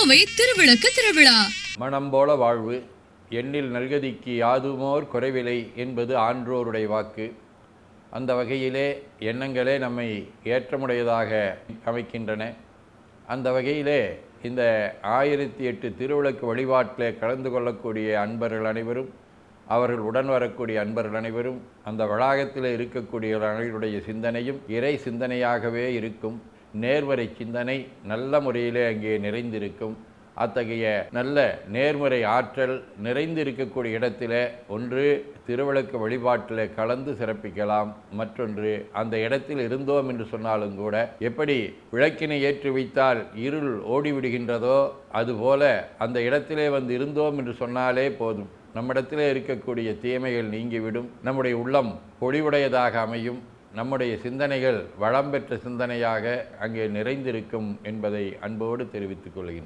கோவை திருவிளக்கு திருவிழா. மனம் போல வாழ்வு எண்ணில் நல்கதிக்கு யாதுமோர் குறைவில்லை என்பது ஆன்றோருடைய வாக்கு. அந்த வகையிலே எண்ணங்களே நம்மை ஏற்றமுடையதாக அமைக்கின்றன. அந்த வகையிலே இந்த ஆயிரத்தி எட்டு திருவிளக்கு வழிபாட்டில் கலந்து கொள்ளக்கூடிய அன்பர்கள் அனைவரும் அவர்கள் உடன் வரக்கூடிய அன்பர்கள் அனைவரும் அந்த வளாகத்தில் இருக்கக்கூடிய அனைவருடைய சிந்தனையும் இறை சிந்தனையாகவே இருக்கும். நேர்மறை சிந்தனை நல்ல முறையிலே அங்கே நிறைந்திருக்கும். அத்தகைய நல்ல நேர்மறை ஆற்றல் நிறைந்திருக்கக்கூடிய இடத்துல ஒன்று திருவிளக்கு வழிபாட்டில் கலந்து சிறப்பிக்கலாம். மற்றொன்று அந்த இடத்தில் இருந்தோம் என்று சொன்னாலும் கூட எப்படி விளக்கினை ஏற்றி வைத்தால் இருள் ஓடிவிடுகின்றதோ அதுபோல அந்த இடத்திலே வந்து இருந்தோம் என்று சொன்னாலே போதும். நம்மிடத்திலே இருக்கக்கூடிய தீமைகள் நீங்கிவிடும். நம்முடைய உள்ளம் பொழிவுடையதாக அமையும். நம்முடைய சிந்தனைகள் வளம் பெற்ற சிந்தனையாக அங்கே நிறைந்திருக்கும் என்பதை அன்போடு தெரிவித்துக் கொள்கின்றேன்.